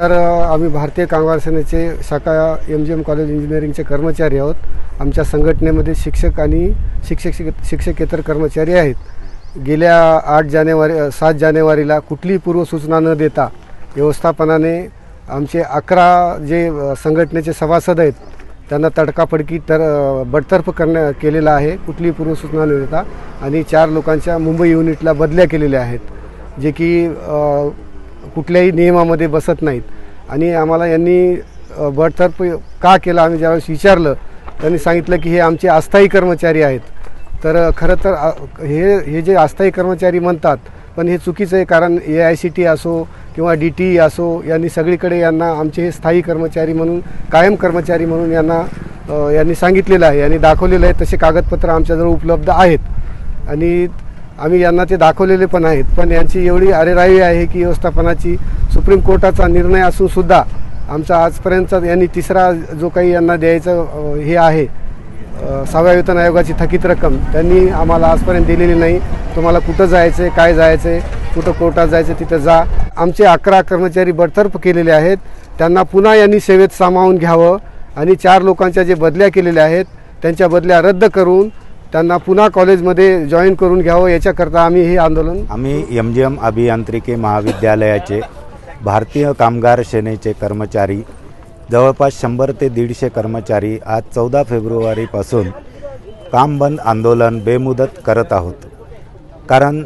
तर आम्ही भारतीय कामगार सेनेचे शाखा एम जी एम कॉलेज इंजिनिअरिंगचे कर्मचारी आहोत. आमच्या संघटनेमध्ये शिक्षक आणि शिक्षक शिक्षकेतर कर्मचारी आहेत. गेल्या आठ जानेवारी सात जानेवारीला कुठलीही पूर्वसूचना न देता व्यवस्थापनाने आमचे अकरा जे संघटनेचे सभासद आहेत त्यांना तडकाफडकी तर बडतर्फ करण्या केलेला आहे. कुठलीही पूर्वसूचना न देता आणि चार लोकांच्या मुंबई युनिटला बदल्या केलेल्या आहेत. जे की कुठल्याही नियमामध्ये बसत नाहीत. आणि आम्हाला यांनी बटतर्फ बडतर्फ का केलं आम्ही ज्यावेळेस विचारलं त्यांनी सांगितलं की हे आमचे अस्थायी कर्मचारी आहेत. तर खरं तर हे हे जे अस्थायी कर्मचारी म्हणतात पण हे चुकीचं आहे कारण ए आय सी टी असो किंवा डी टी ई असो यांनी सगळीकडे यांना आमचे हे स्थायी कर्मचारी म्हणून कायम कर्मचारी म्हणून यांना यांनी सांगितलेलं आहे. यांनी दाखवलेलं आहे तसे कागदपत्र आमच्याजवळ उपलब्ध आहेत. आणि आम्ही यांना ते दाखवलेले पण आहेत. पण यांची एवढी अरेरावी आहे की व्यवस्थापनाची सुप्रीम कोर्टाचा निर्णय असून सुद्धा आमचा आजपर्यंतचा यांनी तिसरा जो काही यांना द्यायचं हे आहे सहाव्या वेतन आयोगाची थकीत रक्कम त्यांनी आम्हाला आजपर्यंत दिलेली नाही. तुम्हाला कुठं जायचं आहे काय जायचं आहे कुठं कोर्टात जायचं तिथं जा. आमचे अकरा कर्मचारी बडतर्फ केलेले आहेत. त्यांना पुन्हा यांनी सेवेत सामावून घ्यावं आणि चार लोकांच्या जे बदल्या केलेल्या आहेत त्यांच्या बदल्या रद्द करून त्यांना पुन्हा कॉलेजमध्ये जॉईन करून घ्यावं याच्याकरता आम्ही हे आंदोलन आम्ही एम जी एम अभियांत्रिकी महाविद्यालयाचे भारतीय कामगार सेनेचे कर्मचारी जवळपास शंभर ते दीडशे कर्मचारी आज चौदा फेब्रुवारीपासून काम बंद आंदोलन बेमुदत करत आहोत. कारण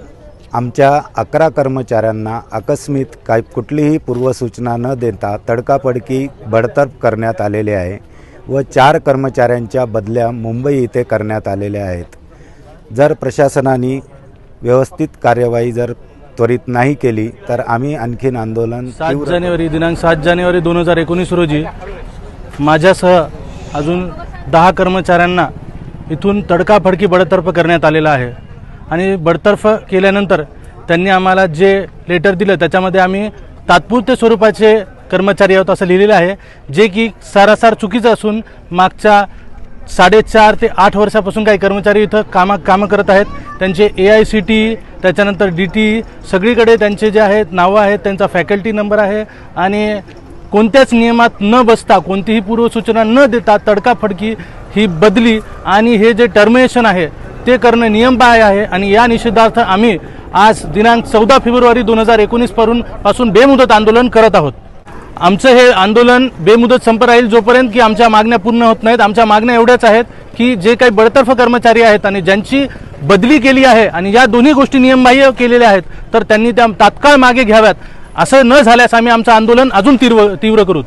आमच्या अकरा कर्मचाऱ्यांना आकस्मित काही कुठलीही पूर्वसूचना न देता तडकाफडकी बडतर्फ करण्यात आलेले आहे. व चार कर्मचाऱ्यांच्या बदल्या मुंबई इथे करण्यात आलेल्या आहेत. जर प्रशासनाने व्यवस्थित कार्यवाही जर त्वरित नाही केली तर आम्ही आणखीन आंदोलन सात जानेवारी दिनांक सात जानेवारी दोन हजार एकोणीस रोजी माझ्यासह अजून दहा कर्मचाऱ्यांना इथून तडकाफडकी बडतर्फ करण्यात आलेला आहे. आणि बडतर्फ केल्यानंतर त्यांनी आम्हाला जे लेटर दिलं त्याच्यामध्ये आम्ही तात्पुरते स्वरूपाचे कर्मचारी आहोत असं लिहिलेलं आहे जे की सारासार चुकीचं असून मागच्या साडेचार ते आठ वर्षापासून काही कर्मचारी इथं कामा कामं करत आहेत. त्यांचे ए आय सी टी त्याच्यानंतर डी टी सगळीकडे त्यांचे जे आहेत नावं आहेत त्यांचा फॅकल्टी नंबर आहे आणि कोणत्याच नियमात न बसता कोणतीही पूर्वसूचना न देता तडकाफडकी ही बदली आणि हे जे टर्मिनेशन आहे ते करणं नियमबाह्य आहे आणि या निषेधार्थ आम्ही आज दिनांक चौदा फेब्रुवारी दोन हजार एकोणीसपासून बेमुदत आंदोलन करत आहोत. आमचं हे आंदोलन बेमुदत संप राहील जोपर्यंत की आमच्या मागण्या पूर्ण होत नाहीत. आमच्या मागण्या एवढ्याच आहेत की जे काही बडतर्फ कर्मचारी आहेत आणि ज्यांची बदली केली आहे आणि या दोन्ही गोष्टी नियमबाह्य केलेल्या आहेत तर त्यांनी त्या तात्काळ मागे घ्याव्यात. असं न झाल्यास आम्ही आमचं आंदोलन अजून तीव्र तीव्र करू.